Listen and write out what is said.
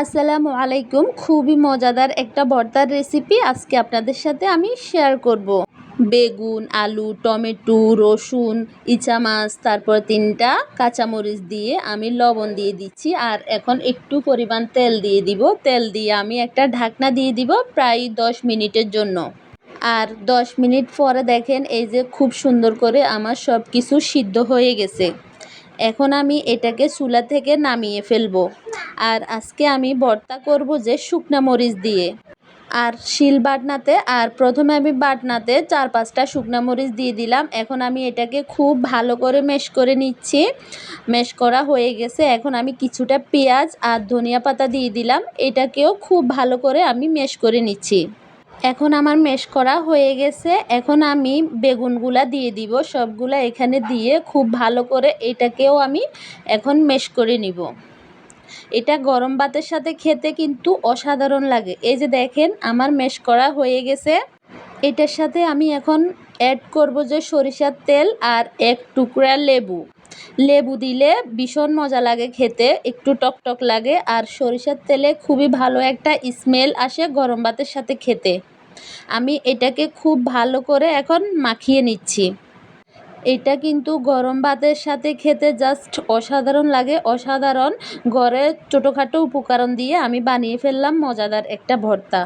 আসসালামু আলাইকুম। খুবই মজাদার একটা ভর্তার রেসিপি আজকে আপনাদের সাথে আমি শেয়ার করব। বেগুন, আলু, টমেটো, রসুন, ইচা মাছ, তারপর তিনটা কাঁচামরিচ দিয়ে আমি লবণ দিয়ে দিচ্ছি। আর এখন একটু পরিমাণ তেল দিয়ে দিব। তেল দিয়ে আমি একটা ঢাকনা দিয়ে দিব প্রায় দশ মিনিটের জন্য। আর দশ মিনিট পরে দেখেন এই যে খুব সুন্দর করে আমার সব কিছু সিদ্ধ হয়ে গেছে। এখন আমি এটাকে চুলা থেকে নামিয়ে ফেলব। আর আজকে আমি ভর্তা করব যে শুকনা মরিচ দিয়ে। আর শিল বাটনাতে, আর প্রথমে আমি বাটনাতে চার পাঁচটা শুকনা মরিচ দিয়ে দিলাম। এখন আমি এটাকে খুব ভালো করে মেশ করে নিচ্ছি। মেশ করা হয়ে গেছে। এখন আমি কিছুটা পেঁয়াজ আর ধনিয়া পাতা দিয়ে দিলাম। এটাকেও খুব ভালো করে আমি মেশ করে নিচ্ছি। এখন আমার মেশ করা হয়ে গেছে। এখন আমি বেগুনগুলা দিয়ে দিব। সবগুলা এখানে দিয়ে খুব ভালো করে এটাকেও আমি এখন মেশ করে নিব। এটা গরম ভাতের সাথে খেতে কিন্তু অসাধারণ লাগে। এই যে দেখেন, আমার মেশ করা হয়ে গেছে। এটার সাথে আমি এখন অ্যাড করব যে সরিষার তেল আর এক টুকরা লেবু। লেবু দিলে ভীষণ মজা লাগে খেতে, একটু টকটক লাগে আর সরিষার তেলে খুবই ভালো একটা স্মেল আসে গরম ভাতের সাথে খেতে। আমি এটাকে খুব ভালো করে এখন মাখিয়ে নিচ্ছি। এটা কিন্তু গরম ভাতের সাথে খেতে জাস্ট অসাধারণ লাগে। অসাধারণ। ঘরে ছোটোখাটো উপকরণ দিয়ে আমি বানিয়ে ফেললাম মজাদার একটা ভর্তা।